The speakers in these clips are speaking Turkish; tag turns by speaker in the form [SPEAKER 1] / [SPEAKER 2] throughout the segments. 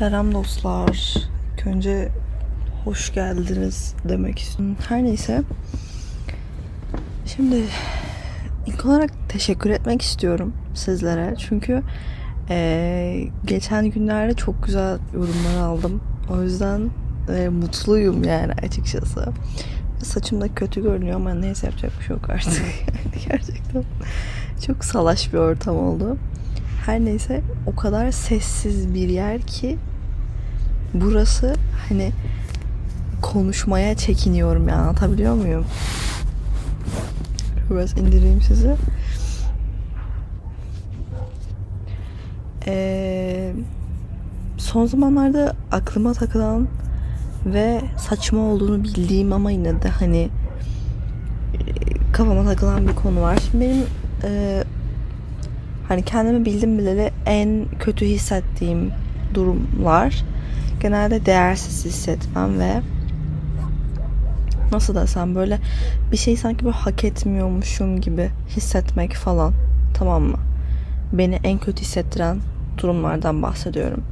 [SPEAKER 1] Selam dostlar. İlk Önce hoş geldiniz demek istiyorum. Her neyse. Şimdi ilk olarak teşekkür etmek istiyorum sizlere. Çünkü eee, geçen günlerde çok güzel yorumlar aldım. O yüzden eee, mutluyum yani açıkçası. Saçım da kötü görünüyor ama neyse yapacak bir şey yok artık. Gerçekten çok salaş bir ortam oldu. Her neyse o kadar sessiz bir yer ki burası hani konuşmaya çekiniyorum yani anlatabiliyor muyum? Biraz indireyim sizi. Ee, son zamanlarda aklıma takılan ve saçma olduğunu bildiğim ama yine de hani e, kafama takılan bir konu var. Şimdi benim e, hani kendimi bildim bileli en kötü hissettiğim durumlar genelde değersiz hissetmem ve nasıl desem böyle bir şey sanki böyle hak etmiyormuşum gibi hissetmek falan tamam mı? Beni en kötü hissettiren durumlardan bahsediyorum.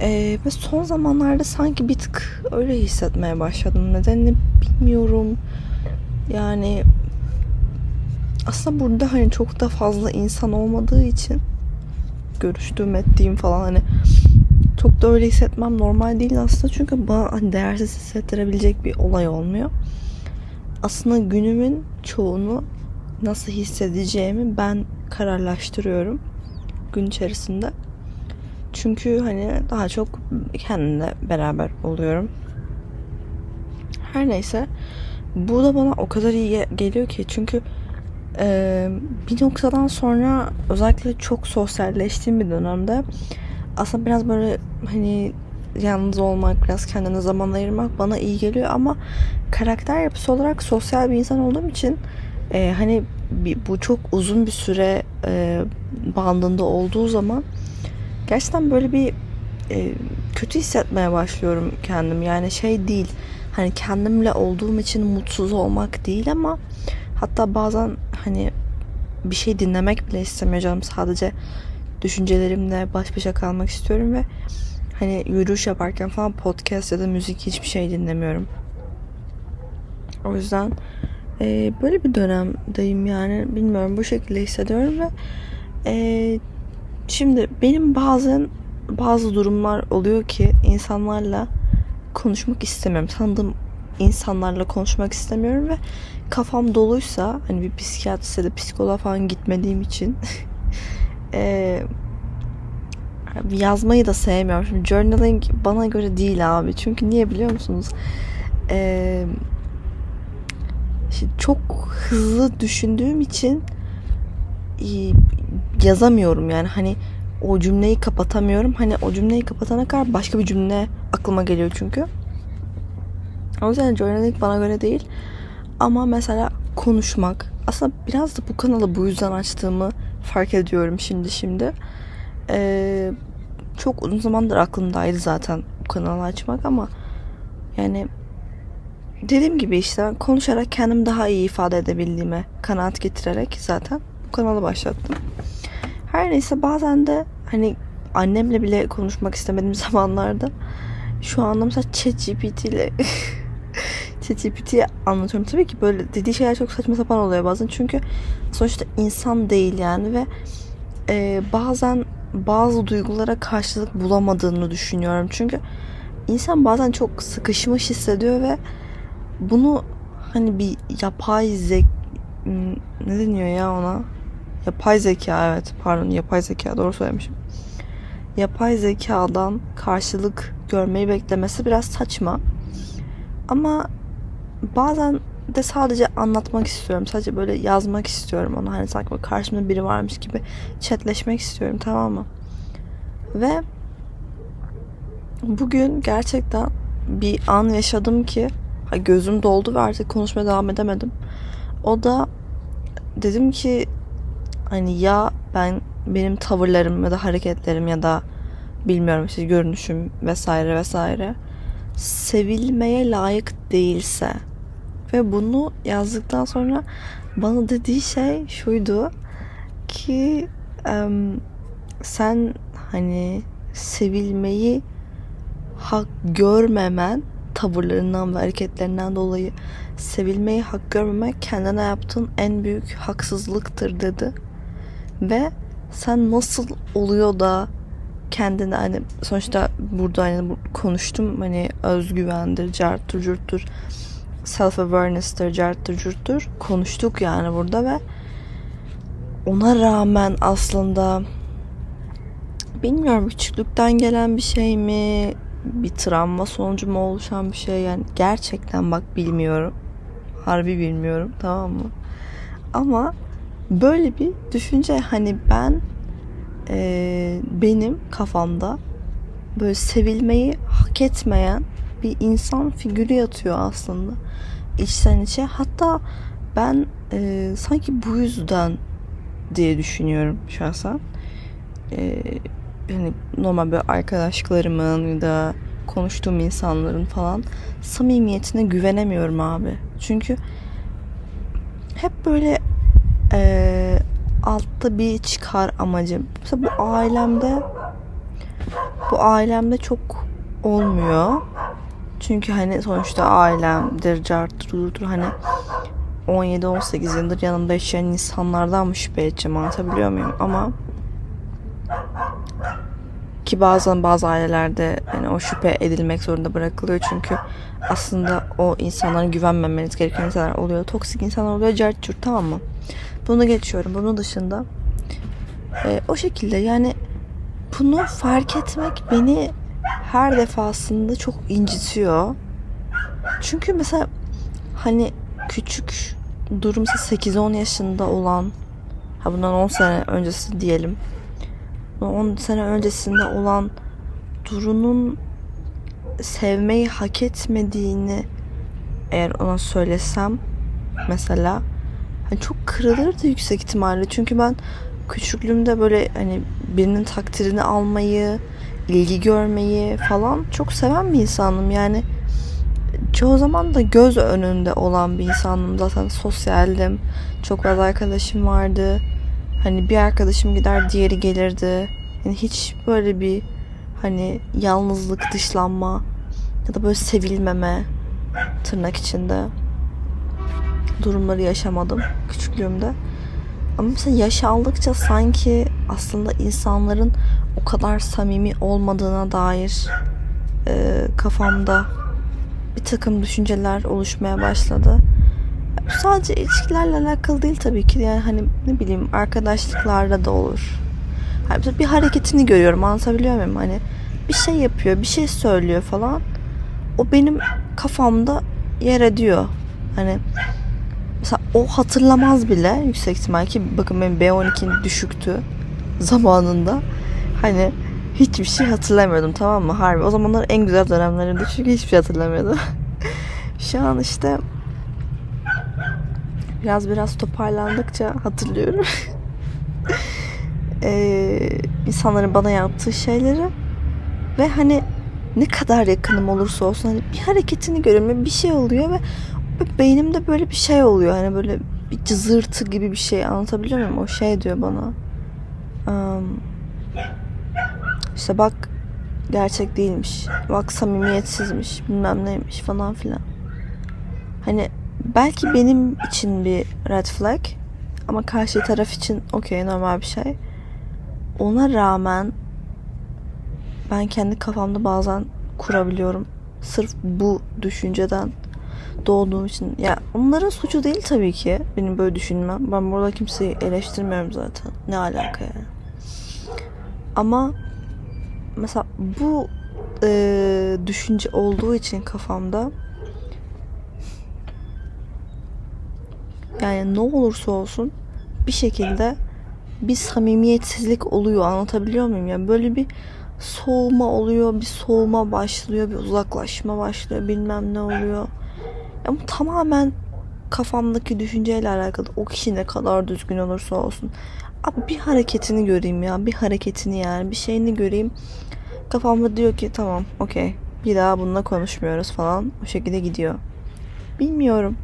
[SPEAKER 1] Ee, ve son zamanlarda sanki bir tık öyle hissetmeye başladım. Nedenini bilmiyorum. Yani aslında burada hani çok da fazla insan olmadığı için görüştüğüm ettiğim falan hani çok da öyle hissetmem normal değil aslında çünkü bana hani değersiz hissettirebilecek bir olay olmuyor. Aslında günümün çoğunu nasıl hissedeceğimi ben kararlaştırıyorum gün içerisinde. Çünkü hani daha çok kendimle beraber oluyorum. Her neyse bu da bana o kadar iyi geliyor ki çünkü e, bir noktadan sonra özellikle çok sosyalleştiğim bir dönemde aslında biraz böyle hani yalnız olmak, biraz kendine zaman ayırmak bana iyi geliyor ama karakter yapısı olarak sosyal bir insan olduğum için e, hani bir, bu çok uzun bir süre e, bandında olduğu zaman gerçekten böyle bir e, kötü hissetmeye başlıyorum kendim. Yani şey değil hani kendimle olduğum için mutsuz olmak değil ama hatta bazen hani bir şey dinlemek bile istemiyor canım sadece düşüncelerimle baş başa kalmak istiyorum ve hani yürüyüş yaparken falan podcast ya da müzik hiçbir şey dinlemiyorum. O yüzden e, böyle bir dönemdeyim yani bilmiyorum bu şekilde hissediyorum ve e, şimdi benim bazen bazı durumlar oluyor ki insanlarla konuşmak istemiyorum. Tanıdığım insanlarla konuşmak istemiyorum ve kafam doluysa hani bir psikiyatriste de psikoloğa falan gitmediğim için e, yazmayı da sevmiyorum. Şimdi journaling bana göre değil abi. Çünkü niye biliyor musunuz? E, şimdi çok hızlı düşündüğüm için e, yazamıyorum yani hani o cümleyi kapatamıyorum. Hani o cümleyi kapatana kadar başka bir cümle aklıma geliyor çünkü. O yüzden journaling bana göre değil. Ama mesela konuşmak. Aslında biraz da bu kanalı bu yüzden açtığımı fark ediyorum şimdi şimdi. Ee, çok uzun zamandır aklımdaydı zaten bu kanalı açmak ama yani dediğim gibi işte konuşarak kendimi daha iyi ifade edebildiğime kanaat getirerek zaten bu kanalı başlattım. Her neyse bazen de hani annemle bile konuşmak istemediğim zamanlarda şu anda mesela ChatGPT ile ChatGPT'ye anlatıyorum. Tabii ki böyle dediği şeyler çok saçma sapan oluyor bazen. Çünkü sonuçta insan değil yani ve e, bazen bazı duygulara karşılık bulamadığını düşünüyorum. Çünkü insan bazen çok sıkışmış hissediyor ve bunu hani bir yapay zek ne deniyor ya ona? Yapay zeka evet pardon yapay zeka doğru söylemişim. Yapay zekadan karşılık görmeyi beklemesi biraz saçma. Ama bazen de sadece anlatmak istiyorum. Sadece böyle yazmak istiyorum onu. Hani sanki karşımda biri varmış gibi chatleşmek istiyorum tamam mı? Ve bugün gerçekten bir an yaşadım ki gözüm doldu ve artık konuşmaya devam edemedim. O da dedim ki hani ya ben benim tavırlarım ya da hareketlerim ya da bilmiyorum işte görünüşüm vesaire vesaire sevilmeye layık değilse ve bunu yazdıktan sonra bana dediği şey şuydu ki sen hani sevilmeyi hak görmemen tavırlarından ve hareketlerinden dolayı sevilmeyi hak görmemek kendine yaptığın en büyük haksızlıktır dedi. Ve sen nasıl oluyor da kendine hani sonuçta burada hani konuştum hani özgüvendir, carttır, curttur, self awareness'tir, carttır, curttur. Konuştuk yani burada ve ona rağmen aslında bilmiyorum küçüklükten gelen bir şey mi bir travma sonucu mu oluşan bir şey? Yani gerçekten bak bilmiyorum. Harbi bilmiyorum tamam mı? Ama böyle bir düşünce hani ben eee, benim kafamda böyle sevilmeyi hak etmeyen bir insan figürü yatıyor aslında içten içe hatta ben eee, sanki bu yüzden diye düşünüyorum şahsen Eee hani normal böyle arkadaşlarımın ya da konuştuğum insanların falan samimiyetine güvenemiyorum abi. Çünkü hep böyle eee, altta bir çıkar amacı. Mesela bu ailemde bu ailemde çok olmuyor. Çünkü hani sonuçta ailemdir, carttır, durdur hani 17-18 yıldır yanımda yaşayan insanlardan mı şüphe edeceğim anlatabiliyor muyum? Ama ki bazen bazı ailelerde hani o şüphe edilmek zorunda bırakılıyor çünkü aslında o insanlara güvenmemeniz gereken insanlar oluyor. Toksik insanlar oluyor. Cart tamam mı? Bunu geçiyorum. Bunun dışında e, o şekilde yani bunu fark etmek beni her defasında çok incitiyor. Çünkü mesela hani küçük durum 8-10 yaşında olan ha bundan 10 sene öncesi diyelim 10 sene öncesinde olan Duru'nun sevmeyi hak etmediğini eğer ona söylesem mesela hani çok kırılırdı yüksek ihtimalle. Çünkü ben küçüklüğümde böyle hani birinin takdirini almayı, ilgi görmeyi falan çok seven bir insanım. Yani çoğu zaman da göz önünde olan bir insanım. Zaten sosyaldim. Çok fazla arkadaşım vardı. Hani bir arkadaşım gider diğeri gelirdi. Yani hiç böyle bir hani yalnızlık, dışlanma ya da böyle sevilmeme tırnak içinde durumları yaşamadım küçüklüğümde. Ama mesela yaş aldıkça sanki aslında insanların o kadar samimi olmadığına dair e, kafamda bir takım düşünceler oluşmaya başladı. Sadece ilişkilerle alakalı değil tabii ki. Yani hani ne bileyim arkadaşlıklarda da olur. Mesela bir hareketini görüyorum anlatabiliyor muyum? Hani bir şey yapıyor, bir şey söylüyor falan. O benim kafamda yer ediyor. Hani mesela o hatırlamaz bile yüksek ihtimal ki bakın benim B12'm düşüktü zamanında. Hani hiçbir şey hatırlamıyordum tamam mı? Harbi. O zamanlar en güzel dönemlerimdi çünkü hiçbir şey hatırlamıyordum. Şu an işte biraz biraz toparlandıkça hatırlıyorum. ee, insanların bana yaptığı şeyleri ve hani ne kadar yakınım olursa olsun hani bir hareketini görüyorum bir şey oluyor ve beynimde böyle bir şey oluyor hani böyle bir cızırtı gibi bir şey anlatabiliyor muyum? O şey diyor bana. Um, işte bak gerçek değilmiş. Bak samimiyetsizmiş. Bilmem neymiş falan filan. Hani belki benim için bir red flag ama karşı taraf için okey normal bir şey. Ona rağmen ben kendi kafamda bazen kurabiliyorum. Sırf bu düşünceden doğduğum için. Ya onların suçu değil tabii ki benim böyle düşünmem. Ben burada kimseyi eleştirmiyorum zaten. Ne alaka yani. Ama mesela bu e, düşünce olduğu için kafamda yani ne olursa olsun bir şekilde bir samimiyetsizlik oluyor anlatabiliyor muyum? Yani böyle bir soğuma oluyor, bir soğuma başlıyor, bir uzaklaşma başlıyor, bilmem ne oluyor. Ama tamamen kafamdaki düşünceyle alakalı. O kişi ne kadar düzgün olursa olsun. Abi bir hareketini göreyim ya, bir hareketini yani, bir şeyini göreyim. Kafamda diyor ki tamam, okey. Bir daha bununla konuşmuyoruz falan. O şekilde gidiyor. Bilmiyorum.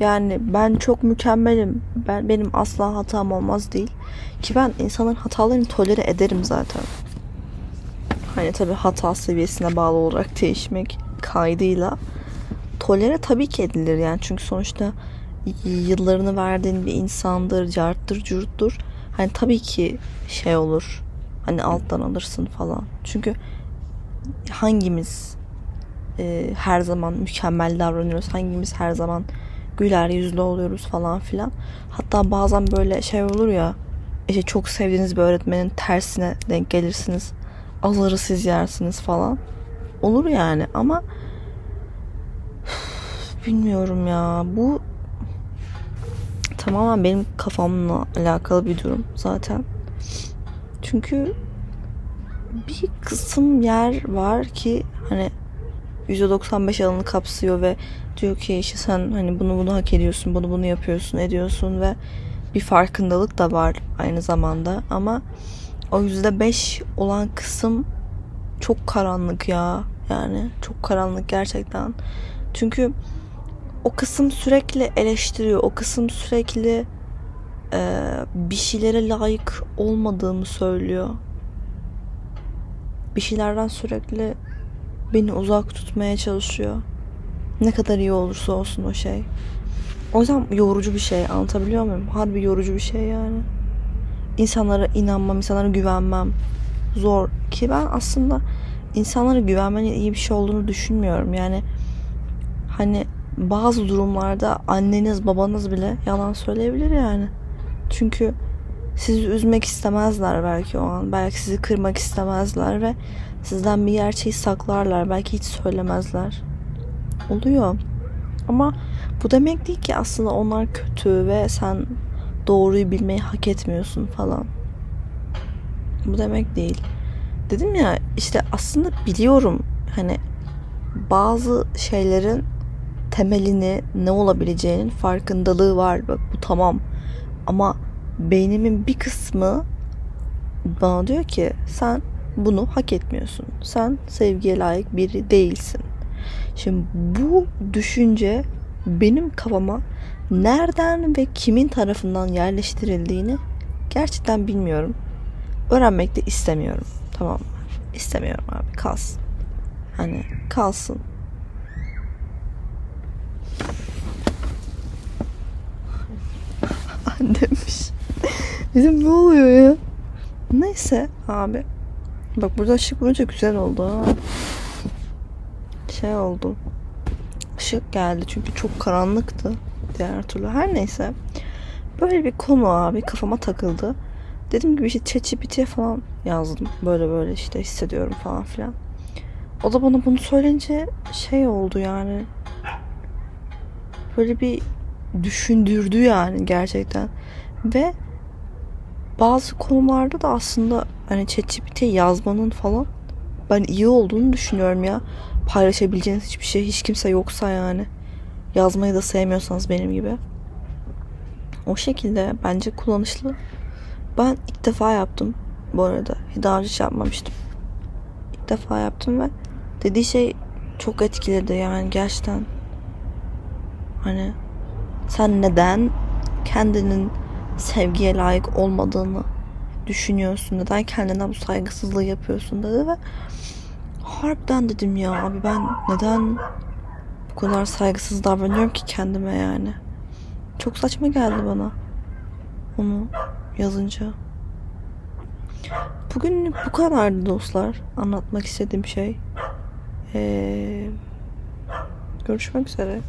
[SPEAKER 1] Yani ben çok mükemmelim. Ben benim asla hatam olmaz değil. Ki ben insanların hatalarını tolere ederim zaten. Hani tabii hata seviyesine bağlı olarak değişmek kaydıyla tolere tabii ki edilir yani çünkü sonuçta yıllarını verdiğin bir insandır, carttır, curttur. Hani tabii ki şey olur. Hani alttan alırsın falan. Çünkü hangimiz e, her zaman mükemmel davranıyoruz? Hangimiz her zaman güler yüzlü oluyoruz falan filan. Hatta bazen böyle şey olur ya işte çok sevdiğiniz bir öğretmenin tersine denk gelirsiniz. Azarı siz yersiniz falan. Olur yani ama bilmiyorum ya. Bu tamamen benim kafamla alakalı bir durum zaten. Çünkü bir kısım yer var ki hani %95 alanı kapsıyor ve diyor ki işte sen hani bunu bunu hak ediyorsun, bunu bunu yapıyorsun, ediyorsun ve bir farkındalık da var aynı zamanda ama o %5 olan kısım çok karanlık ya. Yani çok karanlık gerçekten. Çünkü o kısım sürekli eleştiriyor. O kısım sürekli e, bir şeylere layık olmadığımı söylüyor. Bir şeylerden sürekli beni uzak tutmaya çalışıyor. Ne kadar iyi olursa olsun o şey. O yüzden yorucu bir şey. Anlatabiliyor muyum? Harbi yorucu bir şey yani. İnsanlara inanmam, insanlara güvenmem zor. Ki ben aslında insanlara güvenmenin iyi bir şey olduğunu düşünmüyorum. Yani hani bazı durumlarda anneniz babanız bile yalan söyleyebilir yani. Çünkü sizi üzmek istemezler belki o an. Belki sizi kırmak istemezler ve sizden bir gerçeği saklarlar. Belki hiç söylemezler. Oluyor. Ama bu demek değil ki aslında onlar kötü ve sen doğruyu bilmeyi hak etmiyorsun falan. Bu demek değil. Dedim ya işte aslında biliyorum hani bazı şeylerin temelini ne olabileceğinin farkındalığı var. Bak bu tamam. Ama beynimin bir kısmı bana diyor ki sen bunu hak etmiyorsun. Sen sevgiye layık biri değilsin. Şimdi bu düşünce benim kafama nereden ve kimin tarafından yerleştirildiğini gerçekten bilmiyorum. Öğrenmek de istemiyorum. Tamam mı? İstemiyorum abi kalsın. Hani kalsın. Demiş. Bizim ne oluyor ya? Neyse abi. Bak burada ışık vurunca güzel oldu ha. Şey oldu. Işık geldi çünkü çok karanlıktı diğer türlü. Her neyse. Böyle bir konu abi kafama takıldı. Dediğim gibi işte ChatGPT'ye falan yazdım. Böyle böyle işte hissediyorum falan filan. O da bana bunu söyleyince şey oldu yani. Böyle bir düşündürdü yani gerçekten. Ve bazı konularda da aslında hani ChatGPT'ye yazmanın falan ben iyi olduğunu düşünüyorum ya. Paylaşabileceğiniz hiçbir şey hiç kimse yoksa yani. Yazmayı da sevmiyorsanız benim gibi. O şekilde bence kullanışlı. Ben ilk defa yaptım bu arada. Daha önce hiç yapmamıştım. İlk defa yaptım ve dediği şey çok etkiledi yani gerçekten. Hani sen neden kendinin sevgiye layık olmadığını düşünüyorsun? Neden kendine bu saygısızlığı yapıyorsun dedi ve harbiden dedim ya abi ben neden bu kadar saygısız davranıyorum ki kendime yani. Çok saçma geldi bana. Onu yazınca. Bugün bu kadardı dostlar. Anlatmak istediğim şey. Ee, görüşmek üzere.